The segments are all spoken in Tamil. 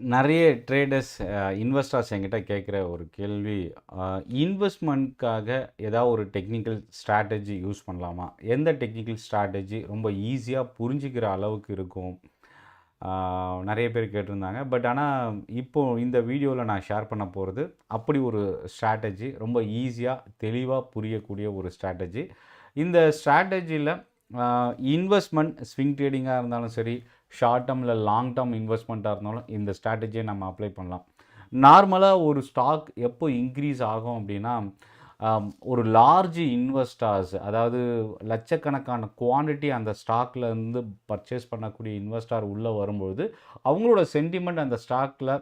நிறைய ட்ரேடர்ஸ் இன்வெஸ்டர்ஸ் என்கிட்ட கேட்குற ஒரு கேள்வி இன்வெஸ்ட்மெண்ட்காக ஏதாவது ஒரு டெக்னிக்கல் ஸ்ட்ராட்டஜி யூஸ் பண்ணலாமா? எந்த டெக்னிக்கல் ஸ்ட்ராட்டஜி ரொம்ப ஈஸியாக புரிஞ்சிக்கிற அளவுக்கு இருக்கும்? நிறைய பேர் கேட்டிருந்தாங்க. பட் ஆனால் இப்போது இந்த வீடியோவில் நான் ஷேர் பண்ண போகிறது அப்படி ஒரு ஸ்ட்ராட்டஜி ரொம்ப ஈஸியாக தெளிவாக புரியக்கூடிய ஒரு ஸ்ட்ராட்டஜி இந்த ஸ்ட்ராட்டஜியில் இன்வெஸ்ட்மெண்ட் ஸ்விங் ட்ரேடிங்காக இருந்தாலும் சரி ஷார்ட் டேர்ம் இல்லை லாங் டேர்ம் இன்வெஸ்ட்மெண்ட்டாக இருந்தாலும் இந்த ஸ்ட்ராட்டஜியை நம்ம அப்ளை பண்ணலாம். நார்மலாக ஒரு ஸ்டாக் எப்போ இன்க்ரீஸ் ஆகும் அப்படின்னா ஒரு லார்ஜ் இன்வெஸ்டர்ஸ் அதாவது லட்சக்கணக்கான குவான்டிட்டி அந்த ஸ்டாக்லேருந்து பர்ச்சேஸ் பண்ணக்கூடிய இன்வெஸ்டார் உள்ளே வரும்பொழுது அவங்களோட சென்டிமெண்ட் அந்த ஸ்டாக்கில்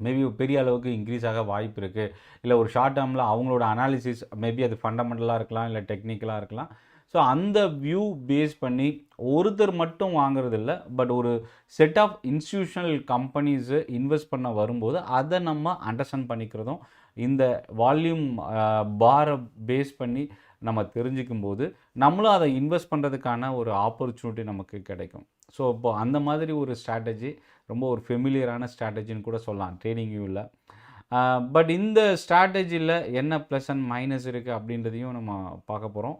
மேபி பெரிய அளவுக்கு இன்க்ரீஸ் ஆக வாய்ப்பு இருக்குது இல்லை ஒரு ஷார்ட் டேர்மில் அவங்களோட அனாலிசிஸ் மேபி அது ஃபண்டமெண்டலாக இருக்கலாம் இல்லை டெக்னிக்கலாக இருக்கலாம். ஸோ அந்த வியூ பேஸ் பண்ணி ஒருத்தர் மட்டும் வாங்குறது இல்லை பட் ஒரு set of institutional companies invest பண்ண வரும்போது அதை நம்ம அண்டர்ஸ்டாண்ட் பண்ணிக்கிறதும் இந்த வால்யூம் பாரை பேஸ் பண்ணி நம்ம தெரிஞ்சுக்கும் போது நம்மளும் அதை இன்வெஸ்ட் பண்ணுறதுக்கான ஒரு ஆப்பர்ச்சுனிட்டி நமக்கு கிடைக்கும். ஸோ இப்போ அந்த மாதிரி ஒரு ஸ்ட்ராட்டஜி ரொம்ப ஒரு ஃபெமிலியரான ஸ்ட்ராட்டஜின்னு கூட சொல்லலாம் ட்ரேடிங் வியூவில் பட் இந்த ஸ்ட்ராட்டஜியில் என்ன ப்ளஸ் அண்ட் மைனஸ் இருக்குது அப்படின்றதையும் நம்ம பார்க்க போகிறோம்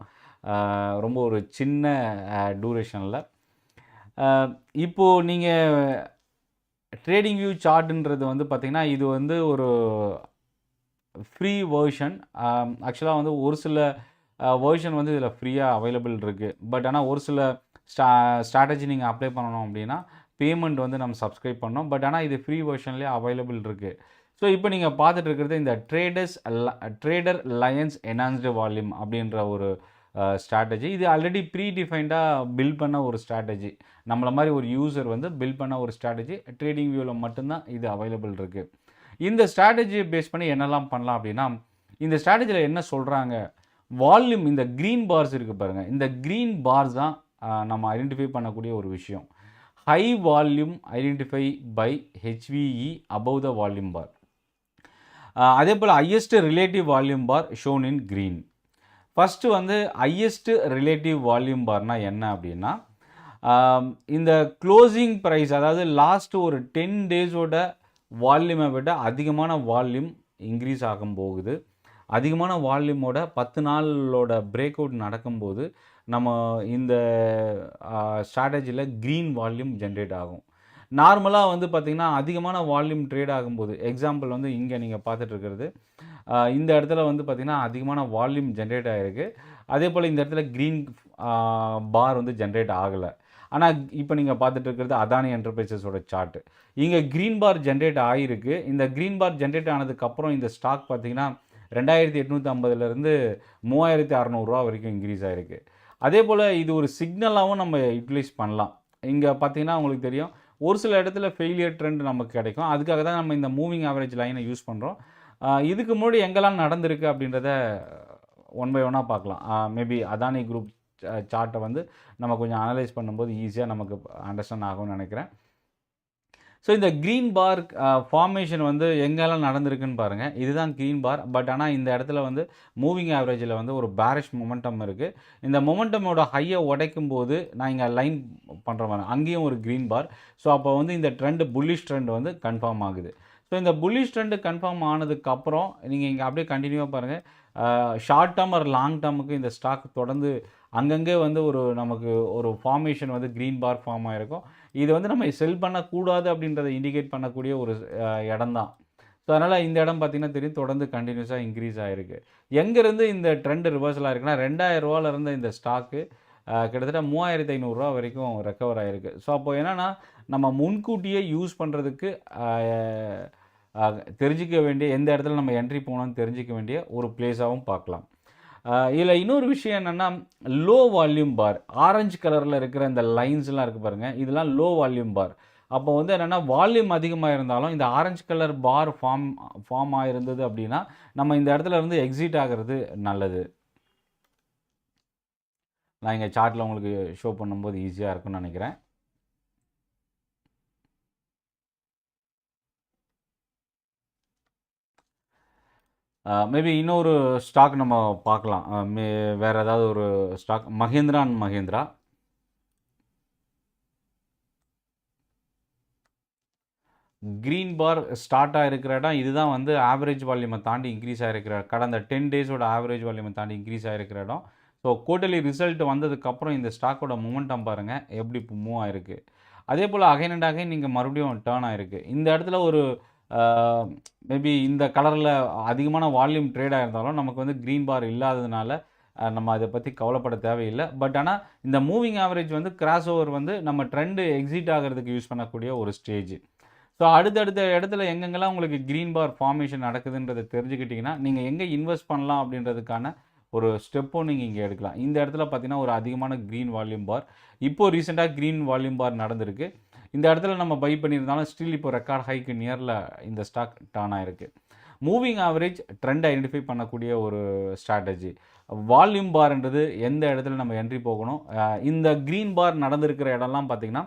ரொம்ப ஒரு சின்ன டூரேஷனில் இப்போது நீங்கள் ட்ரேடிங் வியூ சார்ட்டுன்றது வந்து பார்த்திங்கன்னா இது வந்து ஒரு ஃப்ரீ வேர்ஷன் ஆக்சுவலாக வந்து ஒரு சில வேர்ஷன் வந்து இதில் ஃப்ரீயாக அவைலபிள் இருக்குது பட் ஆனால் ஒரு சில ஸ்டா ஸ்ட்ராட்டஜி நீங்கள் அப்ளை பண்ணணும் அப்படின்னா பேமெண்ட் வந்து நம்ம சப்ஸ்கிரைப் பண்ணோம் பட் ஆனால் இது ஃப்ரீ வேர்ஷன்லேயே அவைலபிள் இருக்குது ஸோ இப்போ நீங்கள் பார்த்துட்டு இருக்கிறது இந்த traders trader lions enhanced volume அப்படின்ற ஒரு ஸ்ட்ராட்டஜி இது ஆல்ரெடி ப்ரீ டிஃபைன்டாக பில்ட் பண்ண ஒரு ஸ்ட்ராட்டஜி நம்மளை மாதிரி ஒரு யூசர் வந்து பில்ட் பண்ண ஒரு ஸ்ட்ராட்டஜி ட்ரேடிங் வியூவில் மட்டும்தான் இது அவைலபிள் இருக்குது இந்த ஸ்ட்ராட்டஜியை பேஸ் பண்ணி என்னெல்லாம் பண்ணலாம் அப்படின்னா இந்த ஸ்ட்ராட்டஜியில் என்ன சொல்கிறாங்க வால்யூம் இந்த க்ரீன் பார்ஸ் இருக்குது பாருங்கள் இந்த க்ரீன் பார்ஸ் தான் நம்ம ஐடென்டிஃபை பண்ணக்கூடிய ஒரு விஷயம். High volume identify by HVE above the volume bar அதே போல் highest relative volume bar shown in green first வந்து ஹையஸ்ட் ரிலேட்டிவ் வால்யூம் பார்னா என்ன அப்படின்னா இந்த க்ளோசிங் ப்ரைஸ் அதாவது லாஸ்ட் ஒரு டென் டேஸோட வால்யூமை விட அதிகமான வால்யூம் இன்க்ரீஸ் ஆகும் போகுது. அதிகமான வால்யூமோட பத்து நாளோட பிரேக் அவுட் நடக்கும்போது நம்ம இந்த ஸ்ட்ராட்டஜியில் க்ரீன் வால்யூம் ஜென்ரேட் ஆகும். நார்மலாக வந்து பார்த்திங்கன்னா அதிகமான வால்யூம் ட்ரேட் ஆகும்போது எக்ஸாம்பிள் வந்து இங்கே நீங்கள் பார்த்துட்டு இருக்கிறது இந்த இடத்துல வந்து பார்த்திங்கன்னா அதிகமான வால்யூம் ஜென்ரேட் ஆகிருக்கு அதே போல் இந்த இடத்துல க்ரீன் பார் வந்து ஜென்ரேட் ஆகலை. ஆனால் இப்போ நீங்கள் பார்த்துட்டு இருக்கிறது அதானி என்டர்பிரைசஸோட சார்ட்டு இங்கே க்ரீன் பார் ஜென்ரேட் ஆகிருக்கு இந்த க்ரீன் பார் ஜென்ரேட் ஆனதுக்கப்புறம் இந்த ஸ்டாக் பார்த்தீங்கன்னா ரெண்டாயிரத்தி எட்நூற்றி ஐம்பதுலேருந்து மூவாயிரத்தி அறநூறுரூவா வரைக்கும் இன்க்ரீஸ் ஆகிருக்கு அதே போல் இது ஒரு சிக்னலாகவும் நம்ம யூட்டிலைஸ் பண்ணலாம். இங்கே பார்த்தீங்கன்னா உங்களுக்கு தெரியும் ஒரு சில இடத்துல ஃபெயிலியர் ட்ரெண்ட் நமக்கு கிடைக்கும். அதுக்காக தான் நம்ம இந்த மூவிங் ஆவரேஜ் லைனை யூஸ் பண்ணுறோம் இதுக்கு முன்னாடி எங்கெல்லாம் நடந்திருக்கு அப்படின்றத ஒன் பை ஒன்னாக பார்க்கலாம். மேபி அதானி குரூப் சார்ட்டை வந்து நம்ம கொஞ்சம் அனலைஸ் பண்ணும்போது ஈஸியாக நமக்கு அண்டர்ஸ்டாண்ட் ஆகும்னு நினைக்கிறேன். ஸோ இந்த க்ரீன் பார் ஃபார்மேஷன் வந்து எங்கெல்லாம் நடந்திருக்குன்னு பாருங்கள் இதுதான் க்ரீன் பார் பட் ஆனால் இந்த இடத்துல வந்து மூவிங் ஆவரேஜில் வந்து ஒரு பேரிஷ் மொமெண்டம் இருக்குது இந்த மொமெண்டமோட ஹையை உடைக்கும் போது நான் இங்கே லைன் பண்ணுற மாதிரி அங்கேயும் ஒரு க்ரீன் பார் ஸோ அப்போ வந்து இந்த ட்ரெண்டு புல்லிஷ் ட்ரெண்ட் வந்து கன்ஃபார்ம் ஆகுது. ஸோ இந்த புல்லிஷ் ட்ரெண்டு கன்ஃபார்ம் ஆனதுக்கப்புறம் நீங்கள் இங்கே அப்படியே கண்டினியூவாக பாருங்கள் ஷார்ட் டேர்ம் ஒரு லாங் டேர்முக்கு இந்த ஸ்டாக் தொடர்ந்து அங்கங்கே வந்து ஒரு நமக்கு ஒரு ஃபார்மேஷன் வந்து க்ரீன் பார் ஃபார்ம் ஆகிருக்கும் இது வந்து நம்ம செல் பண்ணக்கூடாது அப்படின்றத இண்டிகேட் பண்ணக்கூடிய ஒரு இடம் தான் ஸோ அதனால் இந்த இடம் பார்த்திங்கன்னா தெரியும் தொடர்ந்து கண்டினியூஸாக இன்க்ரீஸ் ஆகிருக்கு எங்கேருந்து இந்த ட்ரெண்ட் ரிவர்சலாக இருக்குன்னா ரெண்டாயிரம் ரூபால இந்த ஸ்டாக்கு கிட்டத்தட்ட மூவாயிரத்தி ஐநூறுரூவா வரைக்கும் ரெக்கவர் ஆகிருக்கு ஸோ அப்போ என்னென்னா நம்ம முன்கூட்டியே யூஸ் பண்ணுறதுக்கு தெரிஞ்சிக்க வேண்டிய எந்த இடத்துல நம்ம என்ட்ரி போகணும்னு தெரிஞ்சிக்க வேண்டிய ஒரு பிளேஸாகவும் பார்க்கலாம். இதில் இன்னொரு விஷயம் என்னென்னா லோ வால்யூம் பார் ஆரஞ்சு கலரில் இருக்கிற இந்த லைன்ஸ்லாம் இருக்குது பாருங்கள் இதெல்லாம் லோ வால்யூம் பார் அப்போ வந்து என்னென்னா வால்யூம் அதிகமாக இருந்தாலும் இந்த orange colour bar form form ஆகிருந்தது அப்படின்னா நம்ம இந்த இடத்துல இருந்து எக்ஸிட் ஆகிறது நல்லது. நான் இங்கே சார்ட்டில் உங்களுக்கு ஷோ பண்ணும்போது ஈஸியாக இருக்கும்னு நினைக்கிறேன். மேபி இன்னொரு ஸ்டாக் நம்ம பார்க்கலாம். மே வேறு ஏதாவது ஒரு stock Mahindra and Mahindra green bar start ஆகிருக்கிற இடம் இதுதான் வந்து ஆவரேஜ் வால்யூமை தாண்டி இன்க்ரீஸ் ஆகிருக்கிற கடந்த டென் டேஸோட ஆவரேஜ் வால்யூமை தாண்டி இன்க்ரீஸ் ஆகிருக்கிற இடம். ஸோ குவார்ட்டர்லி ரிசல்ட் வந்ததுக்கப்புறம் இந்த ஸ்டாக்கோட மூமெண்டம் பாருங்கள் எப்படி மூவ் ஆயிருக்கு. அதே போல் அகைன் அண்ட் அகைன் நீங்கள் மறுபடியும் டேர்ன் ஆகிருக்கு இந்த இடத்துல ஒரு மேபி இந்த கலரில் அதிகமான வால்யூம் ட்ரேட் இருந்தாலும் நமக்கு வந்து க்ரீன் பார் இல்லாததுனால நம்ம அதை பற்றி கவலைப்பட தேவையில்லை. பட் ஆனால் இந்த மூவிங் ஆவரேஜ் வந்து கிராஸ் ஓவர் வந்து நம்ம ட்ரெண்டு எக்ஸிட் ஆகிறதுக்கு யூஸ் பண்ணக்கூடிய ஒரு ஸ்டேஜ் ஸோ அடுத்தடுத்த இடத்துல எங்கெங்கெல்லாம் உங்களுக்கு க்ரீன் பார் ஃபார்மேஷன் நடக்குதுன்றதை தெரிஞ்சுக்கிட்டிங்கன்னா நீங்கள் எங்கே இன்வெஸ்ட் பண்ணலாம் அப்படின்றதுக்கான ஒரு ஸ்டெப்பும் நீங்கள் இங்கே எடுக்கலாம். இந்த இடத்துல பார்த்தீங்கன்னா ஒரு அதிகமான க்ரீன் வால்யூம் பார் இப்போது ரீசெண்டாக க்ரீன் வால்யூம் பார் நடந்திருக்கு. இந்த இடத்துல நம்ம பை பண்ணியிருந்தாலும் ஸ்டில் இப்போ ரெக்கார்ட் ஹைக்கு நியரில் இந்த ஸ்டாக் டர்ன் ஆயிருக்கு. மூவிங் ஆவரேஜ் ட்ரெண்ட் ஐடென்டிஃபை பண்ணக்கூடிய ஒரு ஸ்ட்ராட்டஜி வால்யூம் பார்ன்றது எந்த இடத்துல நம்ம என்ட்ரி போகணும்? இந்த க்ரீன் பார் நடந்திருக்கிற இடம்லாம் பார்த்திங்கன்னா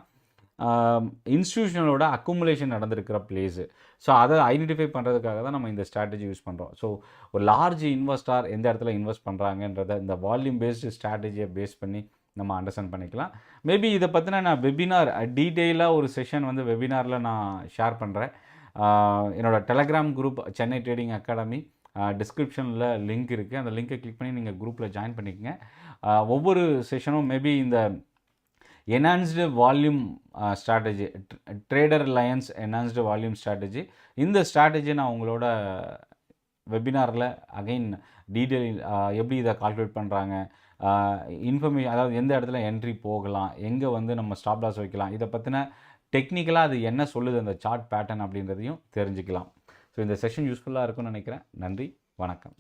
இன்ஸ்டியூஷனலோட அக்குமுலேஷன் நடந்திருக்கிற பிளேஸு ஸோ அதை ஐடென்டிஃபை பண்ணுறதுக்காக தான் நம்ம இந்த ஸ்ட்ராட்டஜி யூஸ் பண்ணுறோம் ஸோ ஒரு லார்ஜ் இன்வெஸ்டார் எந்த இடத்துல இன்வெஸ்ட் பண்ணுறாங்கன்றத இந்த வால்யூம் பேஸ்டு ஸ்ட்ராட்டஜியை பேஸ் பண்ணி நம்ம அண்டர்ஸ்டாண்ட் பண்ணிக்கலாம். மேபி இதை பற்றின நான் வெபினார் டீட்டெயிலாக ஒரு செஷன் வந்து வெபினாரில் நான் ஷேர் பண்ணுறேன் என்னோடய telegram group Chennai trading academy டிஸ்கிரிப்ஷனில் லிங்க் இருக்குது அந்த லிங்கை கிளிக் பண்ணி நீங்கள் குரூப்பில் ஜாயின் பண்ணிக்கங்க. ஒவ்வொரு செஷனும் மேபி இந்த enhanced volume strategy trader lions enhanced volume strategy இந்த ஸ்ட்ராட்டஜி நான் உங்களோட வெபினாரில் அகைன் டீட்டெயில் எப்படி இதை கால்குலேட் பண்ணுறாங்க இன்ஃபர்மேஷன் அதாவது எந்த இடத்துல என்ட்ரி போகலாம் எங்கே வந்து நம்ம ஸ்டாப் லாஸ் வைக்கலாம் இதை பற்றின டெக்னிக்கலாக அது என்ன சொல்லுது அந்த சார்ட் பேட்டர்ன் அப்படின்றதையும் தெரிஞ்சுக்கலாம். ஸோ இந்த செஷன் யூஸ்ஃபுல்லாக இருக்கும்னு நினைக்கிறேன். நன்றி வணக்கம்.